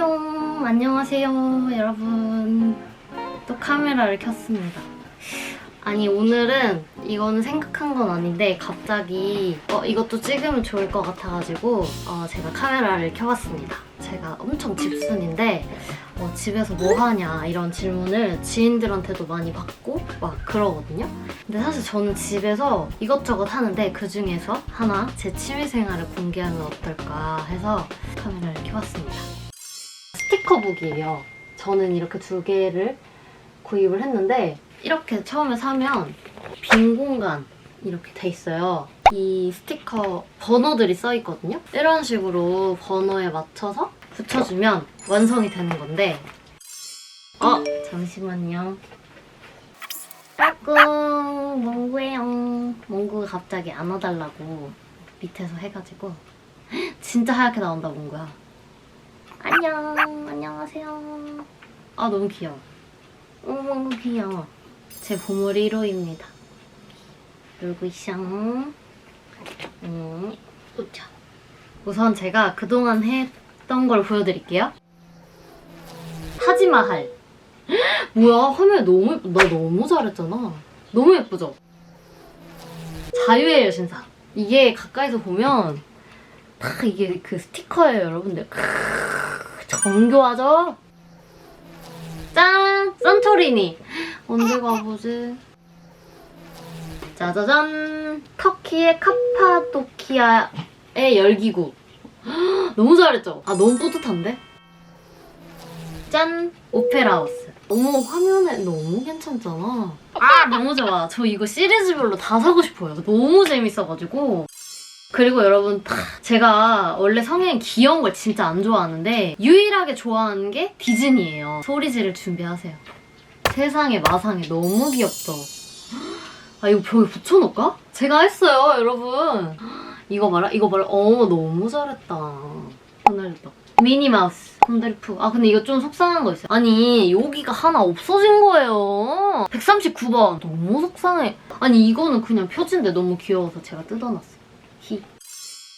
안녕, 안녕하세요, 여러분. 또 카메라를 켰습니다. 아니, 오늘은 이거는 생각한 건 아닌데, 갑자기, 어, 이것도 찍으면 좋을 것 같아가지고, 어, 제가 카메라를 켜봤습니다. 제가 엄청 집순인데, 어, 집에서 뭐 하냐, 이런 질문을 지인들한테도 많이 받고, 막 그러거든요. 근데 사실 저는 집에서 이것저것 하는데, 그 중에서 하나 제 취미 생활을 공개하면 어떨까 해서 카메라를 켜봤습니다. 스티커북이에요. 저는 이렇게 두 개를 구입을 했는데 이렇게 처음에 사면 빈 공간 이렇게 돼 있어요. 이 스티커 번호들이 써 있거든요. 이런 식으로 번호에 맞춰서 붙여주면 완성이 되는 건데 어 잠시만요. 까꿍 몽구예요. 몽구가 갑자기 안아달라고 밑에서 해가지고 진짜 하얗게 나온다 몽구야. 안녕, 안녕하세요. 아, 너무 귀여워. 어머, 귀여워. 제 보물 1호입니다. 놀고 있어. 음, 우차. 우선 제가 그동안 했던 걸 보여드릴게요. 타지마할. 뭐야, 화면 너무, 나 너무 잘했잖아. 너무 예쁘죠? 자유의 여신상. 이게 가까이서 보면 딱 이게 그 스티커예요, 여러분들. 정교하죠? 짠! 산토리니. 언제 가보지? 짜자잔! 터키의 카파도키아의 열기구. 헉, 너무 잘했죠? 아, 너무 뿌듯한데? 짠! 오페라하우스. 너무 화면에 너무 괜찮잖아. 아, 너무 좋아. 저 이거 시리즈별로 다 사고 싶어요. 너무 재밌어가지고. 그리고 여러분 다 제가 원래 성향이 귀여운 걸 진짜 안 좋아하는데 유일하게 좋아하는 게 디즈니예요. 소리 지를 준비하세요. 세상에 마상에 너무 귀엽죠. 아 이거 벽에 붙여놓을까? 제가 했어요 여러분. 이거 봐라 이거 봐라 어 너무 잘했다. 하늘도 미니마우스 콘델프 아 근데 이거 좀 속상한 거 있어요. 아니 여기가 하나 없어진 거예요. 139번 너무 속상해. 아니 이거는 그냥 표지인데 너무 귀여워서 제가 뜯어놨어요. 히.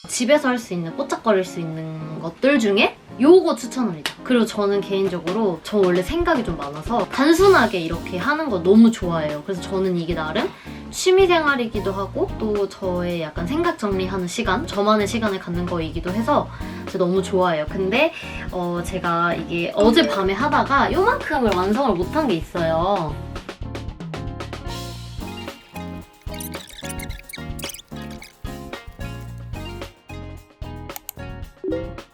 집에서 할 수 있는 뽀짝거릴 수 있는 것들 중에 요거 추천합니다. 그리고 저는 개인적으로 저 원래 생각이 좀 많아서 단순하게 이렇게 하는 거 너무 좋아해요. 그래서 저는 이게 나름 취미 생활이기도 하고 또 저의 약간 생각 정리하는 시간, 저만의 시간을 갖는 거이기도 해서 너무 좋아해요. 근데 어, 제가 이게 어젯밤에 하다가 요만큼을 완성을 못한 게 있어요. you